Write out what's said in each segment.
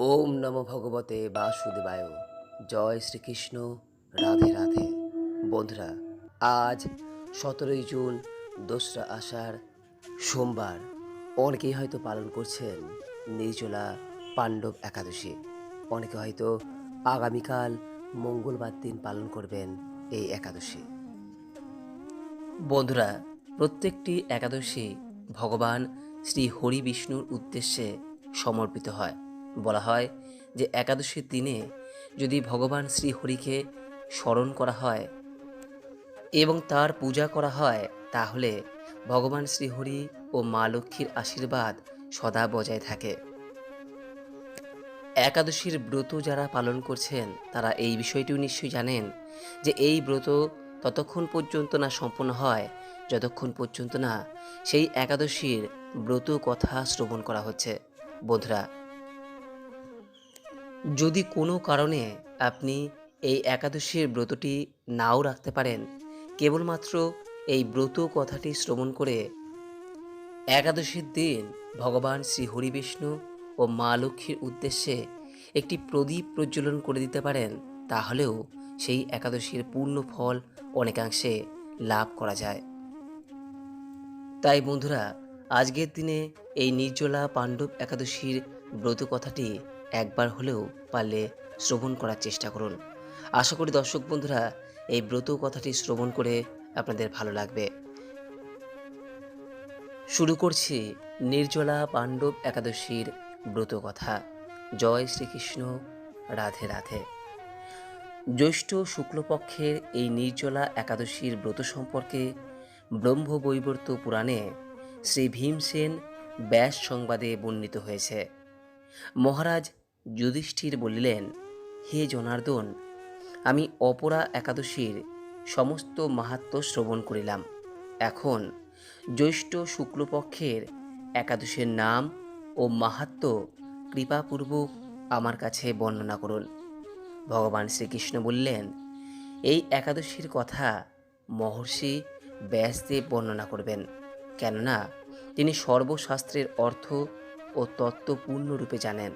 ওম নম ভগবতে বাসুদেবায়। জয় শ্রীকৃষ্ণ। রাধে রাধে। বন্ধুরা, আজ সতেরোই জুন, দোসরা আষাঢ়, সোমবার। অনেকেই হয়তো পালন করছেন নির্জলা পাণ্ডব একাদশী। অনেকে হয়তো আগামীকাল মঙ্গলবার দিন পালন করবেন এই একাদশী। বন্ধুরা, প্রত্যেকটি একাদশী ভগবান শ্রী হরি বিষ্ণুর উদ্দেশ্যে সমর্পিত হয়। বলা হয় যে একাদশীর দিনে যদি ভগবান শ্রী হরিকে স্মরণ করা হয় এবং তার পূজা করা হয়, তাহলে ভগবান শ্রীহরি ও মা লক্ষ্মীর আশীর্বাদ সদা বজায় থাকে। একাদশীর ব্রত যারা পালন করছেন, তারা এই বিষয়টিও নিশ্চয়ই জানেন যে এই ব্রত ততক্ষণ পর্যন্ত না সম্পন্ন হয়, যতক্ষণ পর্যন্ত না সেই একাদশীর ব্রত কথা শ্রবণ করা হচ্ছে। বন্ধুরা যদি কোনো কারণে আপনি এই একাদশীর ব্রতটি নাও রাখতে পারেন, কেবলমাত্র এই ব্রত কথাটি শ্রবণ করে একাদশীর দিন ভগবান শ্রী হরি বিষ্ণু ও মা লক্ষ্মীর উদ্দেশ্যে একটি প্রদীপ প্রজ্বলন করে দিতে পারেন, তাহলেও সেই একাদশীর পূর্ণ ফল অনেকাংশে লাভ করা যায়। তাই বন্ধুরা, আজকের দিনে এই নির্জলা পাণ্ডব একাদশীর ব্রত কথাটি একবার হলেও পারলে শ্রবণ করার চেষ্টা করুন। আশা করি দর্শক বন্ধুরা, এই ব্রত কথাটি শ্রবণ করে আপনাদের ভালো লাগবে। শুরু করছি নির্জলা পাণ্ডব একাদশীর ব্রত কথা। জয় শ্রীকৃষ্ণ, রাধে রাধে। জ্যৈষ্ঠ শুক্লপক্ষের এই নির্জলা একাদশীর ব্রত সম্পর্কে ব্রহ্মবৈবর্ত পুরাণে শ্রী ভীমসেন ব্যাস সংবাদে বর্ণিত হয়েছে। মহারাজ যুধিষ্ঠির বলিলেন, হে জনার্দন, আমি অপরা একাদশীর সমস্ত মাহাত্ম শ্রবণ করিলাম। এখন জ্যৈষ্ঠ শুক্লপক্ষের একাদশীর নাম ও মাহাত্ম কৃপাপূর্বক আমার কাছে বর্ণনা করুন। ভগবান শ্রীকৃষ্ণ বললেন, এই একাদশীর কথা মহর্ষি ব্যাসদেব বর্ণনা করবেন, কেননা তিনি সর্বশাস্ত্রের অর্থ ও তত্ত্ব পূর্ণরূপে জানেন।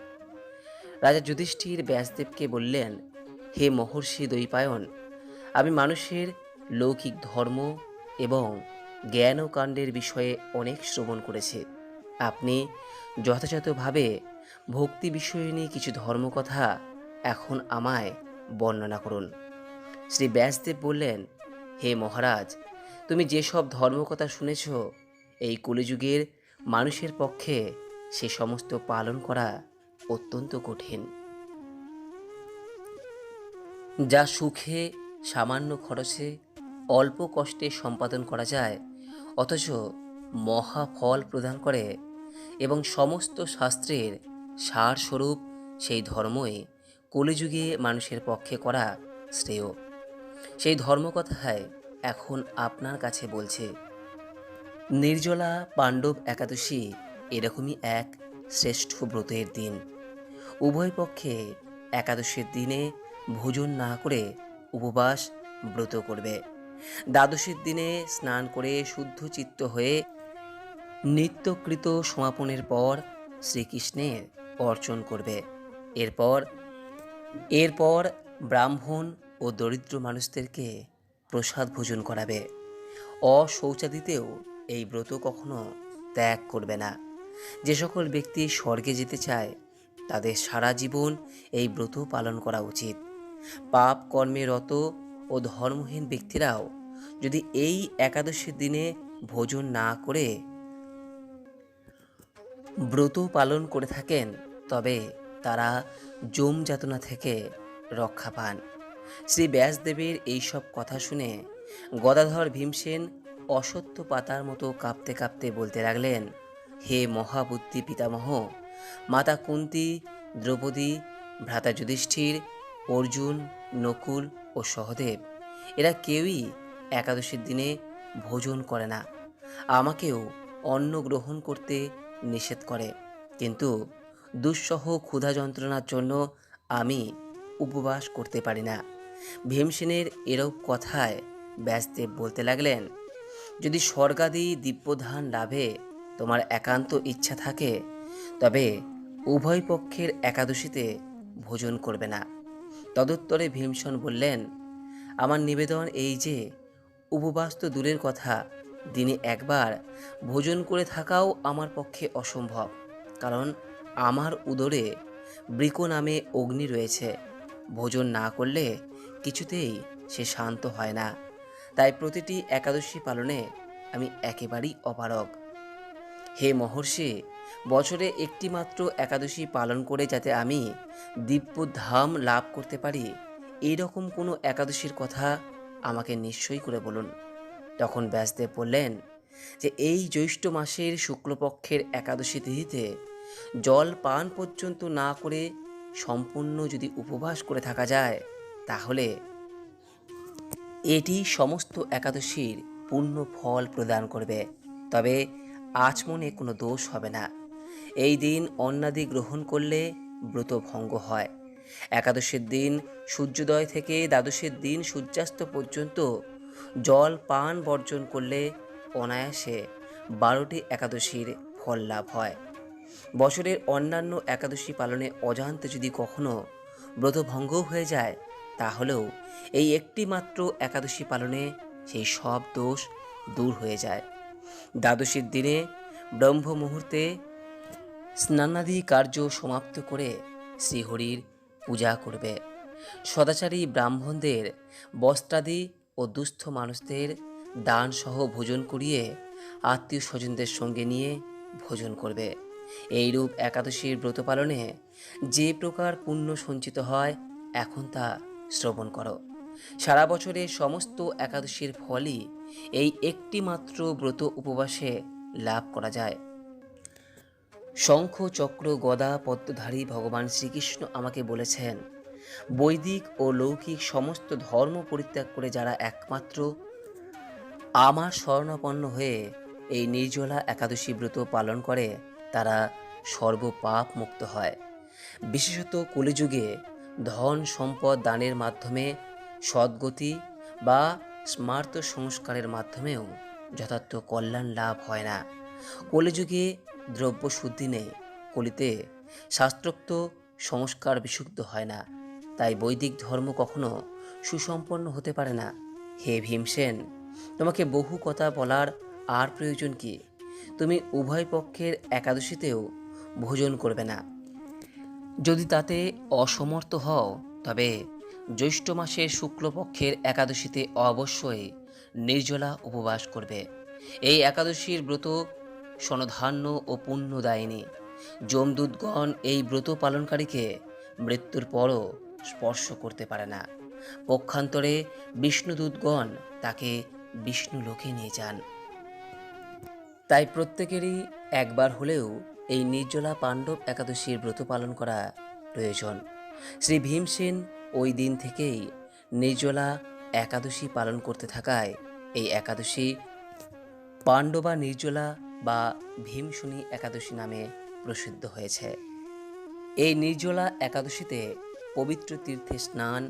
রাজা যুধিষ্ঠির ব্যাসদেবকে বললেন, হে মহর্ষি দৈপায়ন আমি মানুষের লৌকিক ধর্ম এবং জ্ঞান ও কাণ্ডের বিষয়ে অনেক শ্রবণ করেছি। আপনি যথাযথভাবে ভক্তি বিষয় নিয়ে কিছু ধর্মকথা এখন আমায় বর্ণনা করুন। শ্রী ব্যাসদেব বললেন, হে মহারাজ, তুমি যেসব ধর্মকথা শুনেছ, এই কলিযুগের মানুষের পক্ষে সে সমস্ত পালন করা অত্যন্ত কঠিন। যা সুখে, সামান্য খরচে, অল্প কষ্টে সম্পাদন করা যায়, অথচ মহা ফল প্রদান করে এবং সমস্ত শাস্ত্রের সারস্বরূপ সেই ধর্মই কলিযুগে মানুষের পক্ষে করা শ্রেয়। সেই ধর্মকথায় এখন আপনার কাছে বলছে, নির্জলা পাণ্ডব একাদশী এরকমই এক শ্রেষ্ঠ ব্রতের দিন। উভয় পক্ষে একাদশীর দিনে ভোজন না করে উপবাস ব্রত করবে। দ্বাদশীর দিনে স্নান করে শুদ্ধ চিত্ত হয়ে নিত্যকৃত সমাপনের পর শ্রীকৃষ্ণের অর্চন করবে। এরপর এরপর ব্রাহ্মণ ও দরিদ্র মানুষদেরকে প্রসাদ ভোজন করাবে। অশৌচাদিতেও এই ব্রত কখনো ত্যাগ করবে না। যে সকল ব্যক্তি স্বর্গে যেতে চায়, তাদের সারা জীবন এই ব্রত পালন করা উচিত। পাপ কর্মে রত ও ধর্মহীন ব্যক্তিরাও যদি এই একাদশীর দিনে ভোজন না করে ব্রত পালন করে থাকেন, তবে তারা জম যাতনা থেকে রক্ষা পান। শ্রী ব্যাসদেবের এইসব কথা শুনে গদাধর ভীমসেন অসত্য পাতার মতো কাঁপতে কাঁপতে বলতে লাগলেন হে মহাবুদ্ধি পিতামহ, মাতা কুন্তি, দ্রৌপদী, ভ্রাতা যুধিষ্ঠির, অর্জুন, নকুল ও সহদেব, এরা কেউই একাদশীর দিনে ভোজন করে না। আমাকেও অন্ন গ্রহণ করতে নিষেধ করে। কিন্তু দুঃসহ ক্ষুধা যন্ত্রণার জন্য আমি উপবাস করতে পারি না। ভীমসেনের এরূপ কথায় ব্যাসদেব বলতে লাগলেন, যদি স্বর্গাদি দিব্যধান লাভে তোমার একান্ত ইচ্ছা থাকে, তবে উভয় পক্ষের একাদশীতে ভোজন করবে না। তদুত্তরে ভীমসন বললেন, আমার নিবেদন এই যে উপবাস তো দূরের কথা, দিনে একবার ভোজন করে থাকাও আমার পক্ষে অসম্ভব, কারণ আমার উদরে বৃক নামে অগ্নি রয়েছে। ভোজন না করলে কিছুতেই সে শান্ত হয় না। তাই প্রতিটি একাদশী পালনে আমি একেবারেই অপারগ। হে মহর্ষি, বছরে একটি মাত্র একাদশী পালন করে যাতে আমি দিব্য ধাম লাভ করতে পারি এইরকম কোনো একাদশীর কথা আমাকে নিশ্চয়ই করে বলুন। তখন ব্যাসদেব বললেন যে, এই জ্যৈষ্ঠ মাসের শুক্লপক্ষের একাদশী তিথিতে জল পান পর্যন্ত না করে সম্পূর্ণ যদি উপবাস করে থাকা যায়, তাহলে এটি সমস্ত একাদশীর পূর্ণ ফল প্রদান করবে। তবে আচমনে কোনো দোষ হবে না। এই দিন অন্নাদি গ্রহণ করলে ব্রত ভঙ্গ হয়। একাদশীর দিন সূর্যোদয় থেকে দ্বাদশের দিন সূর্যাস্ত পর্যন্ত জল পান বর্জন করলে অনায়াসে বারোটি একাদশীর ফল লাভ হয়। বছরের অন্যান্য একাদশী পালনে অজান্তে যদি কখনো ব্রতভঙ্গ হয়ে যায়, তাহলেও এই একটি মাত্র একাদশী পালনে সেই সব দোষ দূর হয়ে যায়। দ্বাদশীর দিনে ব্রহ্ম মুহূর্তে স্নানাদি কার্য সমাপ্ত করে শ্রীহরির পূজা করবে। সদাচারী ব্রাহ্মণদের, বস্ত্রাদি ও দুস্থ মানুষদের দানসহ ভোজন করিয়ে আত্মীয় স্বজনদের সঙ্গে নিয়ে ভোজন করবে। এইরূপ একাদশীর ব্রত পালনে যে প্রকার পুণ্য সঞ্চিত হয়, এখন তা শ্রবণ করো। সারা বছরের সমস্ত একাদশীর ফলই এই একটি মাত্র ব্রত উপবাসে লাভ করা যায়। শঙ্খ চক্র গদা পদ্মধারী ভগবান শ্রীকৃষ্ণ আমাকে বলেছেন, বৈদিক ও লৌকিক সমস্ত ধর্ম পরিত্যাগ করে যারা একমাত্র আমার স্বর্ণাপন্ন হয়ে এই নির্জলা একাদশী ব্রত পালন করে, তারা সর্বপাপ মুক্ত হয়। বিশেষত কলিযুগে ধন সম্পদ দানের মাধ্যমে সদ্গতি বা স্মার্ত সংস্কারের মাধ্যমেও যথার্থ কল্যাণ লাভ হয় না। কলিযুগে দ্রব্য শুদ্ধি নেই, কলিতে শাস্ত্রোক্ত সংস্কার বিশুদ্ধ হয় না। তাই বৈদিক ধর্ম কখনো সুসম্পন্ন হতে পারে না। হে ভীমসেন, তোমাকে বহু কথা বলার আর প্রয়োজন কি? তুমি উভয় পক্ষের একাদশীতেও ভোজন করবে না। যদি তাতে অসমর্থ হও, তবে জ্যৈষ্ঠ মাসের শুক্লপক্ষের একাদশীতে অবশ্যই নির্জলা উপবাস করবে। এই একাদশীর ব্রত সনধান্য ও পুণ্যদায়িনী। যমদূতগণ এই ব্রত পালনকারীকে মৃত্যুর পরও স্পর্শ করতে পারে না। পক্ষান্তরে বিষ্ণুদূতগণ তাকে বিষ্ণু লোকে নিয়ে যান। তাই প্রত্যেকেরই একবার হলেও এই নির্জলা পাণ্ডব একাদশীর ব্রত পালন করা প্রয়োজন। শ্রী ভীমসেন ওই দিন থেকেই নির্জলা একাদশী পালন করতে থাকায় এই একাদশী পাণ্ডবা নির্জলা বা ভীমশুনি একাদশী নামে প্রসিদ্ধ হয়েছে। এই নির্জলা একাদশীতে পবিত্র তীর্থে স্নান,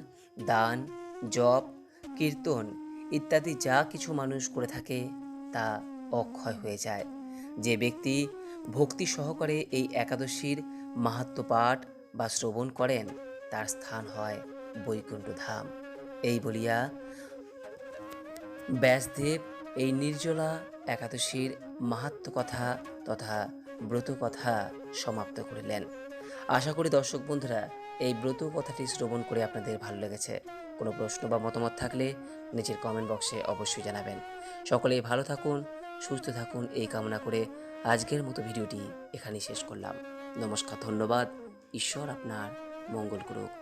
দান, জপ, কীর্তন ইত্যাদি যা কিছু মানুষ করে থাকে তা অক্ষয় হয়ে যায়। যে ব্যক্তি ভক্তি সহকারে এই একাদশীর মাহাত্ম পাঠ বা শ্রবণ করেন, তার স্থান হয় বৈকুণ্ঠ ধাম এই বলিয়া ব্যাসদেব এই নির্জলা একাদশীর মাহাত্ম কথা তথা ব্রত কথা সমাপ্ত করিলেন। আশা করি দর্শক বন্ধুরা, এই ব্রত কথাটি শ্রবণ করে আপনাদের ভালো লেগেছে। কোনো প্রশ্ন বা মতামত থাকলে নিচের কমেন্ট বক্সে অবশ্যই জানাবেন। সকলেই ভালো থাকুন, সুস্থ থাকুন, এই কামনা করে আজকের মতো ভিডিওটি এখানেই শেষ করলাম। নমস্কার, ধন্যবাদ। ঈশ্বর আপনার মঙ্গল করুক।